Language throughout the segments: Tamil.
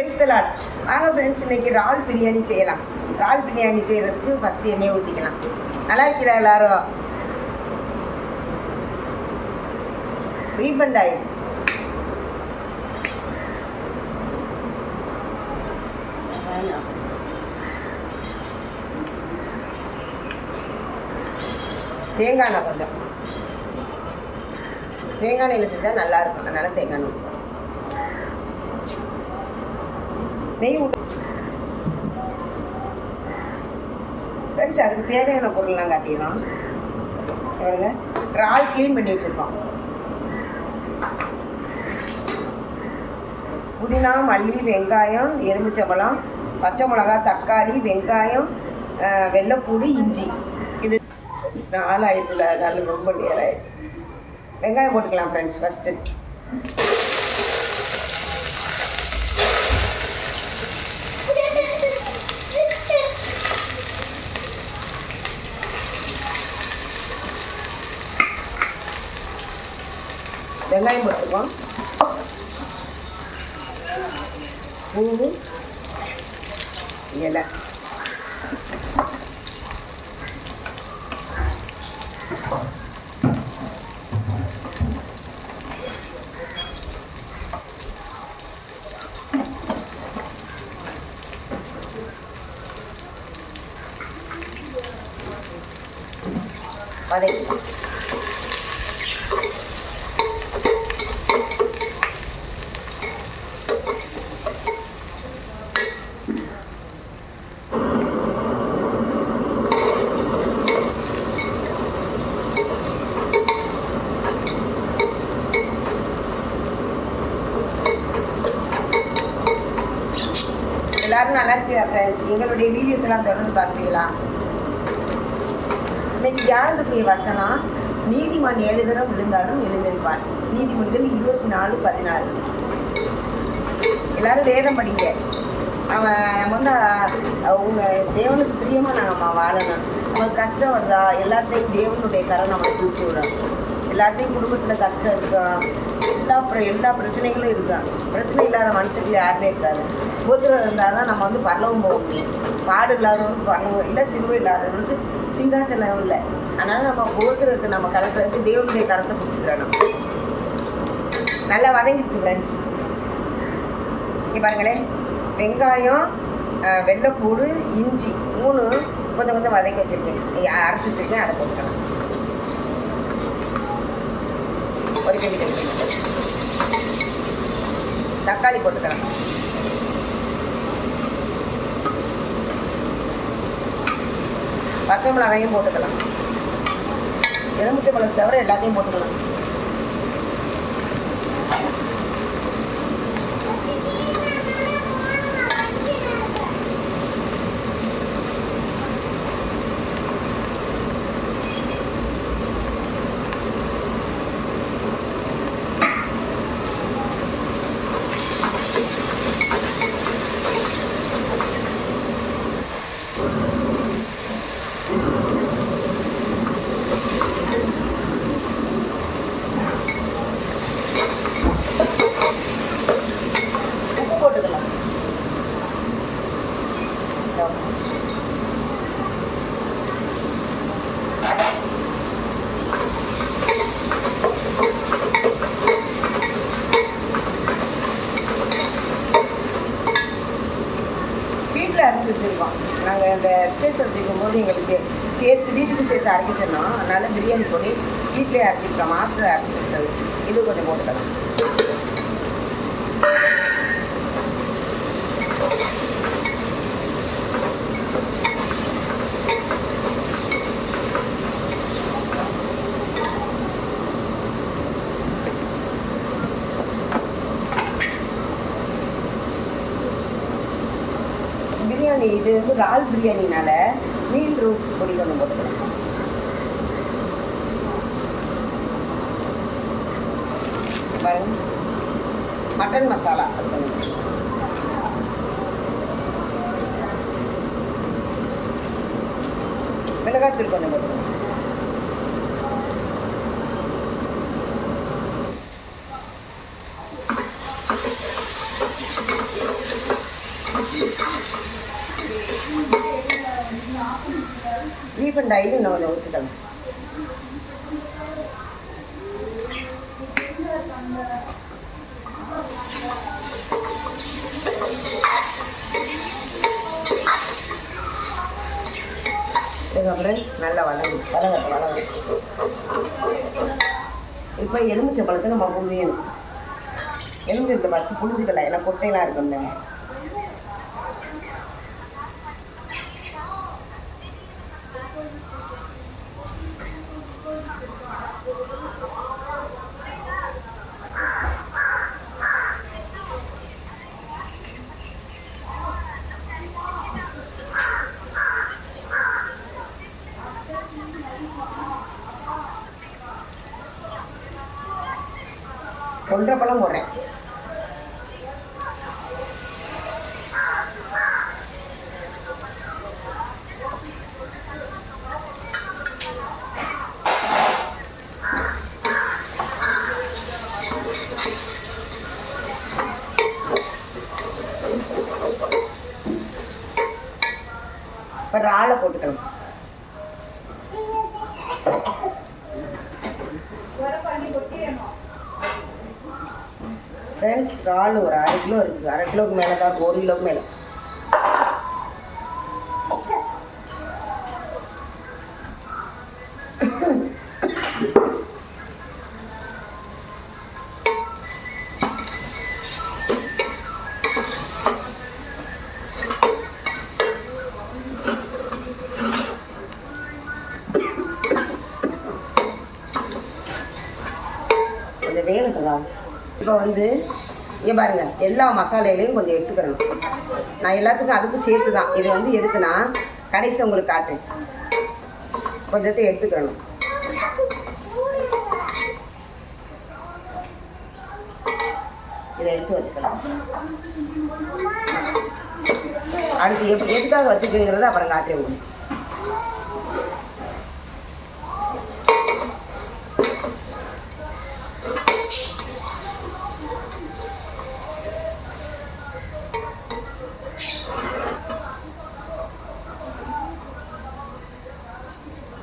பிரைஸ்தலாட் வாங்க ஃப்ரெண்ட்ஸ் இன்னைக்கு இறால் பிரியாணி செய்யலாம். இறால் பிரியாணி செய்கிறதுக்கு ஃபஸ்ட்டு எண்ணெய் ஊற்றிக்கலாம் நல்லா இருக்கல எல்லாரும்? ரீஃபண்ட் ஆயில் தேங்காய் எண்ணெய் கொஞ்சம். தேங்காய் எண்ணெயில் செஞ்சால் நல்லா இருக்கும். அதனால தேங்காய் எண்ணெய் நெய் ஊற்ற ஃப்ரெண்ட்ஸ் அதுக்கு தேவையான பொருள்லாம் காட்டிடலாம். பாருங்க ரால் க்ளீன் பண்ணி வச்சுருக்கோம். புதினா மல்லி வெங்காயம் எலுமிச்சம்பழம் பச்சை மிளகா தக்காளி வெங்காயம் அஹ், வெள்ளைப்பூடு இஞ்சி. இது நாலாயிரத்துல நல்ல ரொம்ப நேரம் ஆயிடுச்சு. வெங்காயம் போட்டுக்கலாம் ஃப்ரெண்ட்ஸ் ஃபஸ்ட்டு வெங்காயம் போட்டுருக்கோம் பூவு இலை வதக்கி எல்லாரும் நல்லா இருக்கீங்களா ஃப்ரெண்ட்ஸ் எங்களுடைய வீடியோக்கெல்லாம் தொடர்ந்து பார்க்குறீங்களா? இன்னைக்கு தியானத்துக்குரிய வசனம் நீதிமான் ஏழு தரம் விழுந்தாலும் எழுந்திருப்பார். நீதிமன்றம் இருபத்தி நாலு பதினாறு. எல்லாரும் வேதம் படிங்க. அவன் நம்ம வந்து அவங்க தேவனுக்கு பிரியமாக நாங்கள் வாழணும். நம்மளுக்கு கஷ்டம் வருதா? எல்லாத்தையும் தேவனுடைய கரம் நம்மளை தூக்கி விடும். எல்லாத்தையும் குடும்பத்தில் கஷ்டம் இருக்கா? எல்லா எல்லா பிரச்சனைகளும் இருக்கா? பிரச்சனை இல்லாத மனுஷத்துக்கு யாருமே இருக்காது. உபத்திரம் இருந்தால் தான் நம்ம வந்து பரலவும் போக முடியும். பாடு இல்லாதவனுக்கு பரலவும் இல்லை சிலுவை இல்லாதவனுக்கு சிங்காசனம் இல்லை. அதனால் நம்ம உபத்திரத்தை நம்ம கரத்தை வச்சு தேவனுடைய கரத்தை பிடிச்சிக்கிறணும் நல்லா வதங்கிட்டு ஃப்ரெண்ட்ஸ் இங்கே பாருங்களேன். வெங்காயம் வெள்ளைப்பூடு இஞ்சி மூணு கொஞ்சம் கொஞ்சம் வதக்கி வச்சுருக்கேன். அரைச்சி வச்சுருக்கேன் அதை போட்டுக்கலாம். ஒரு கட்டி தக்காளி போட்டுக்கலாம். பச்சை மிளகாயும் போட்டுக்கலாம். எலுமிச்சை மிளகு தவிர எல்லாத்தையும் போட்டுக்கலாம் உப்பு போட்டுக்கலாம் வீட்டில் அரைச்சி வச்சுருக்கோம். நாங்கள் இந்த வச்சுருக்கும் போது எங்களுக்கு சேர்த்து வீட்டுக்கு சேர்த்து அரைக்க சொன்னோம். அதனால் பிரியாணி பொடி வீட்டிலே அரைச்சிருக்கோம். மாஸ்டர் அரைச்சி கொடுத்தது இது கொஞ்சம் போட்டுக்கலாம். பிரியாணி இது வந்து ரால் பிரியாணினால மீன் ரோஸ்ட் பொடி கொஞ்சம் போட்டுக்கலாம் பாருங்க. மட்டன் மசாலா அது கொஞ்சம் மிளகாத்தூள் கொஞ்சம் போட்டுக்கலாம் ரீஃபண்ட் ஆயில் இன்னும் கொஞ்சம் ஊற்றிக்கலாம் இதுக்கப்புறம் நல்லா வளரும் வளங்கட்டும் வளங்கட்டும் இப்போ எலுமிச்சை பழத்தை நம்ம புழியணும். எலுமிச்சை ஃபஸ்ட்டு புழிஞ்சுக்கலாம் ஏன்னா கொட்டையெல்லாம் இருக்கும்ல. ஒன்றரை பழம் போடுறேன். இப்போ இறாலை போட்டுக்கலாம் ஃப்ரெண்ட்ஸ் இறால் ஒரு அரை கிலோ இருக்குது அரை கிலோக்கு மேலே தான் ஒரு கிலோக்கு மேலே. கொஞ்சம் இப்போ வந்து இங்கே பாருங்க எல்லா மசாலையிலையும் கொஞ்சம் எடுத்துக்கிறணும் நான் எல்லாத்துக்கும் அதுக்கும் சேர்த்து தான் இது வந்து எதுக்குன்னா கடைசியில் உங்களுக்கு காட்டேன் கொஞ்சத்தை எடுத்துக்கிறணும் இதை எடுத்து வச்சுக்கலாம். அடுத்து எப்படி எதுக்காக வச்சுக்குங்கிறத அப்புறம் காட்டுறேன் உங்களுக்கு.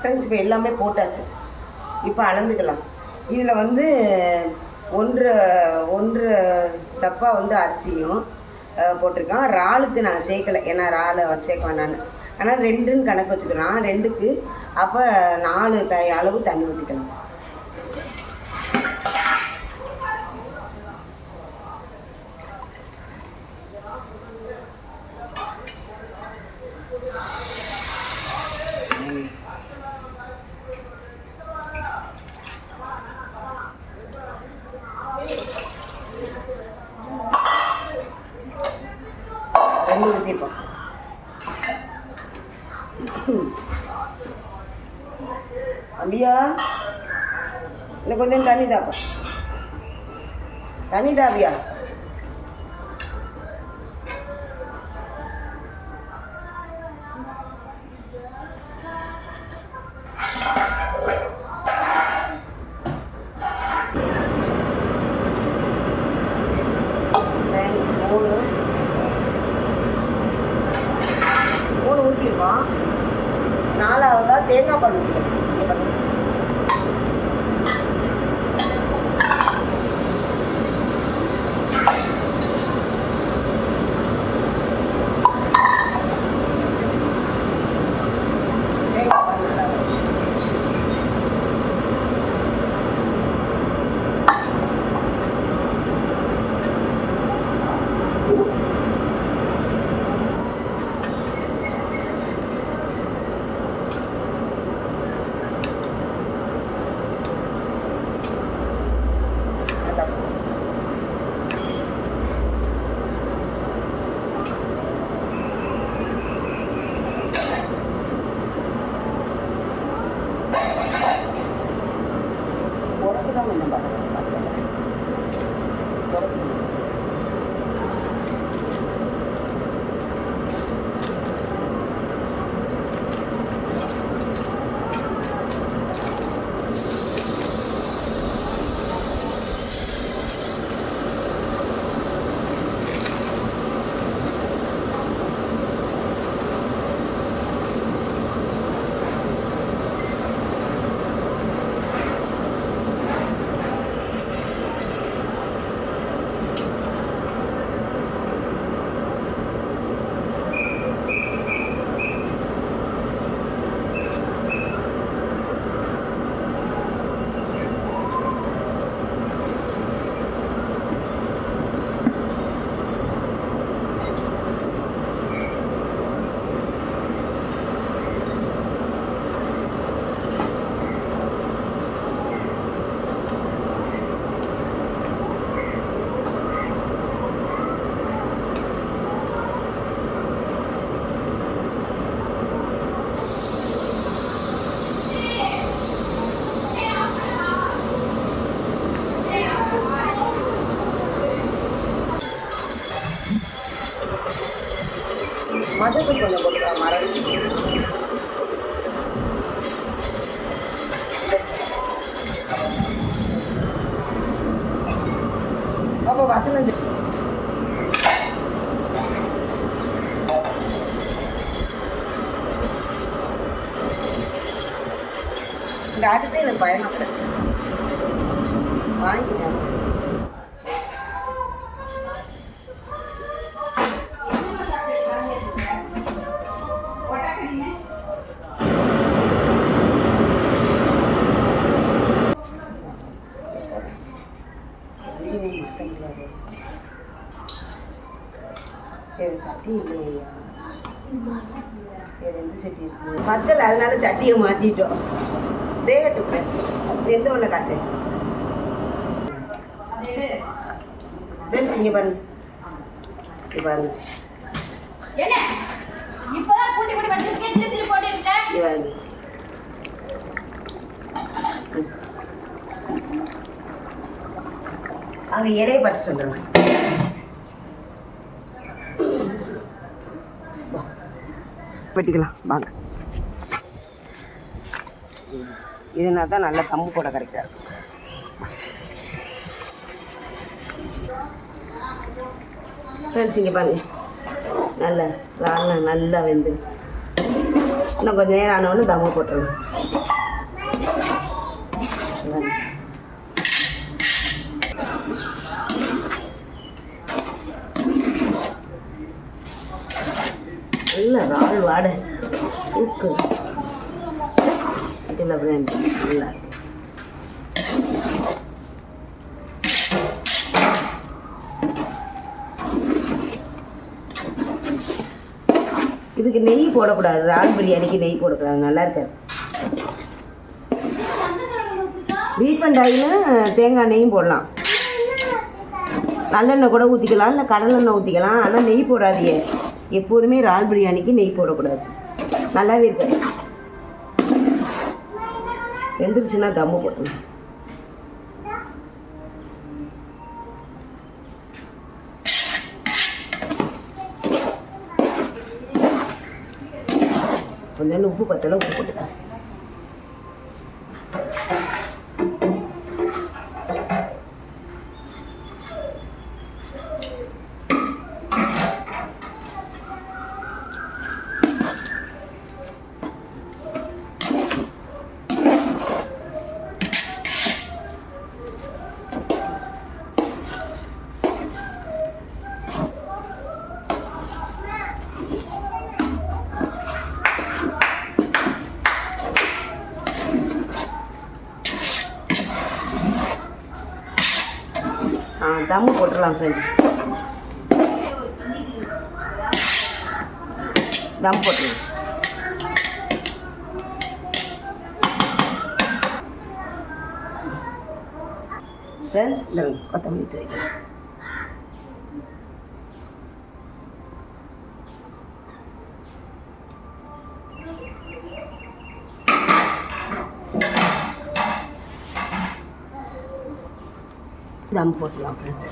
ஃப்ரெண்ட்ஸ் இப்போ எல்லாமே போட்டாச்சு. இப்போ அளந்துக்கலாம். இதில் வந்து ஒன்று ஒன்று தப்பாக வந்து அரிசியும் போட்டிருக்கான். இறாலுக்கு நான் சேர்க்கலை. ஏன்னா இறாலை சேர்க்க வேணான்னு ஆனால் ரெண்டுன்னு கணக்கு வச்சுக்கலாம். ரெண்டுக்கு அப்போ நாலு த அளவு தண்ணி ஊற்றிக்கலாம் கொஞ்சம் தண்ணி தாப்பா தண்ணி தாப்பியா மதுக்கு கொஞ்சம் கொடுக்கலாம் மறந்து அப்போ வசனம் செய். இந்த அடுத்து எனக்கு பயணம் சட்டி இருக்கு. பத்தல அதனால சட்டியை மாத்திட்டோம். வேகட்டும் எந்த ஒண்ணு காட்டு? இங்கே பாருங்க. இங்கே பாருங்க. இங்கே அங்கே இலையை பறிச்சுட்டு வந்துடுங்க வெட்டிக்கலாம் வாங்க. இதுனா தான் நல்ல கம்பு கூட கிடைக்காது. ஃப்ரெண்ட்ஸ் இங்கே பாருங்க. நல்ல ராணா நல்லா வெந்து. இன்னும் கொஞ்சம் நேரம் ஆனவொன்னு தம்பு போட்டுருங்க. நல்ல ரால் வாடை. தூக்கு இல்லை ஃப்ரெண்ட் நல்லா இதுக்கு நெய் போடக்கூடாது. ரால் பிரியாணிக்கு நெய் போடக்கூடாது. நல்லா இருக்காது. ரீஃபண்ட் ஆயிலும் தேங்காய் நெய்யும் போடலாம். நல்லெண்ணெய் கூட ஊற்றிக்கலாம் இல்லை கடலெண்ணெய் ஊற்றிக்கலாம் ஆனால் நெய் போடாதீங்க. எப்போதுமே ரால் பிரியாணிக்கு நெய் போடக்கூடாது. நல்லாவே இருக்காது. வெந்துருச்சுன்னா தம்மு போட்டணும் கொஞ்சம் உப்பு பத்தலை உப்பு போட்டுக்கலாம். தம்மு போட்டுடலாம் ஃப்ரெண்ட்ஸ் தம் போட்டுடலாம். ஃப்ரெண்ட்ஸ் இந்த கொத்தமல்லி துவைக்கலாம் தம் போட்டுக்கலாம் ஃப்ரெண்ட்ஸ்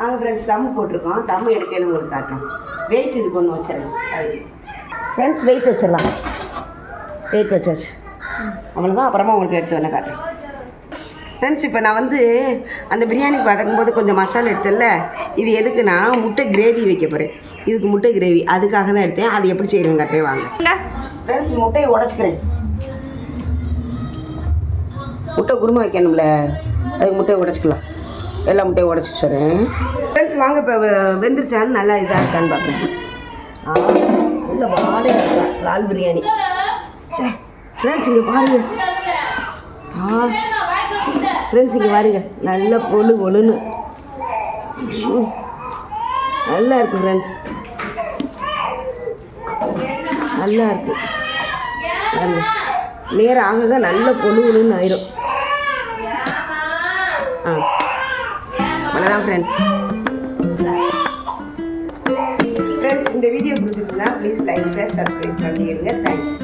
நாங்கள் ஃப்ரெண்ட்ஸ் தம் போட்டிருக்கோம். தம் எடுக்கணும் உங்களுக்கு காட்டுறோம் வெயிட் இதுக்கு ஒன்று வச்சிடலாம். ஃப்ரெண்ட்ஸ் வெயிட் வச்சிடலாம். வெயிட் வச்சாச்சு. அவ்வளோதான் அப்புறமா உங்களுக்கு எடுத்து வேணால் காட்டுறேன். ஃப்ரெண்ட்ஸ் இப்போ நான் வந்து அந்த பிரியாணிக்கு வதக்கும்போது கொஞ்சம் மசாலா எடுத்தேன்ல. இது எதுக்குன்னா முட்டை கிரேவி வைக்க போகிறேன் இதுக்கு முட்டை கிரேவி அதுக்காக தான் எடுத்தேன். அது எப்படி செய்யணும் கட்டே வாங்க. ஃப்ரெண்ட்ஸ் முட்டையை உடச்சிக்கிறேன். முட்டை குருமா வைக்கணும்ல. அதுக்கு முட்டையை உடச்சிக்கலாம். எல்லா முட்டையும் உடச்சி சொல்கிறேன் ஃப்ரெண்ட்ஸ் வாங்க இப்போ வெந்துருச்சான்னு நல்லா இதாக இருக்கான்னு பார்க்குறேன் ஆ உள்ள வாடகை லால் பிரியாணி. சே ஃப்ரெண்ட்ஸ் இங்கே பாருங்க. ஆ. ஃப்ரெண்ட்ஸ் இங்கே பாருங்க நல்ல பொழு பொழுன்னு. நல்லா இருக்கு ஃப்ரெண்ட்ஸ் நல்லா இருக்கு. பாருங்க. நேரம் ஆக நல்ல பொழு பொழுன்னு ஆயிரும். ஆ. அவ்வளோதான் ஃப்ரெண்ட்ஸ் இந்த வீடியோ பிடிச்சிருந்தா ப்ளீஸ் லைக் ஷேர் சப்ஸ்கிரைப் பண்ணிடுங்க. தேங்க்ஸ்